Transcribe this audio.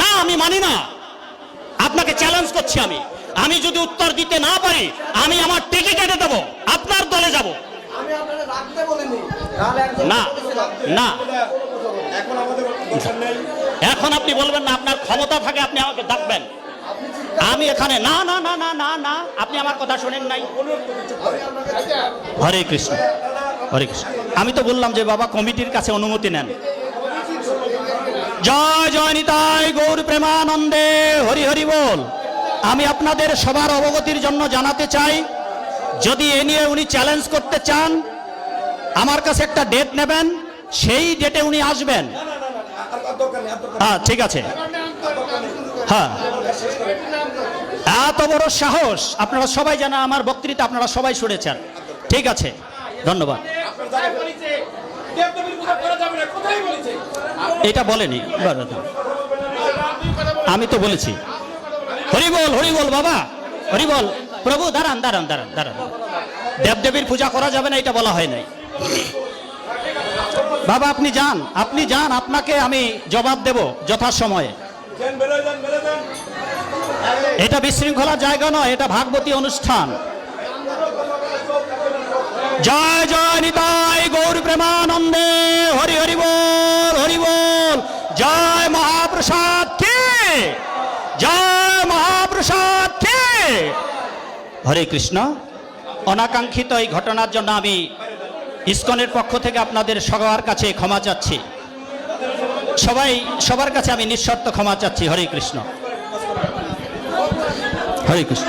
না আমি মানি না। আপনাকে চ্যালেঞ্জ করছি আমি। আমি যদি উত্তর দিতে না পারি আমি আমার টিকিট কেটে দেবো। আপনার দলে যাব। না না। এখন আপনি বলবেন না আপনার ক্ষমতা থাকে আপনি আমাকে ডাকবেন। আমি এখানে না না না না না না আপনি আমার কথা শোনেন নাই। হরে কৃষ্ণ হরে কৃষ্ণ। আমি তো বললাম যে বাবা কমিটির কাছে অনুমতি নেন। জয় জয় নিতাই গৌর প্রেমানন্দে, হরি হরি বল। আমি আপনাদের সবার অবগতির জন্য জানাতে চাই, যদি এ নিয়ে উনি চ্যালেঞ্জ করতে চান, আমার কাছে একটা ডেট নেবেন, সেই ডেটে উনি আসবেন। হ্যাঁ ঠিক আছে। হ্যাঁ। এত বড় সাহস, আপনারা সবাই জানা আমার বক্তৃতা আপনারা সবাই শুনেছেন। ঠিক আছে, ধন্যবাদ। এটা বলেনি। আমি তো বলেছি। হরি বল হরি বল বাবা। হরি বল। প্রভু দাঁড়ান দাঁড়ান দাঁড়ান দাঁড়ান। দেবদেবীর পূজা করা যাবে না এটা বলা হয় নাই। বাবা আপনি যান আপনি যান আপনাকে আমি জবাব দেব যথাসময়ে। এটা বিশৃঙ্খলার জায়গা নয় এটা ভাগবতী অনুষ্ঠান। জয় জয় নিতাই। হরে কৃষ্ণ। অনাকাঙ্ক্ষিত এই ঘটনার জন্য আমি ইস্কনের পক্ষ থেকে আপনাদের সবার কাছে ক্ষমা চাচ্ছি। সবাই, সবার কাছে আমি নিঃশর্ত ক্ষমা চাচ্ছি। হরে কৃষ্ণ। হরে কৃষ্ণ।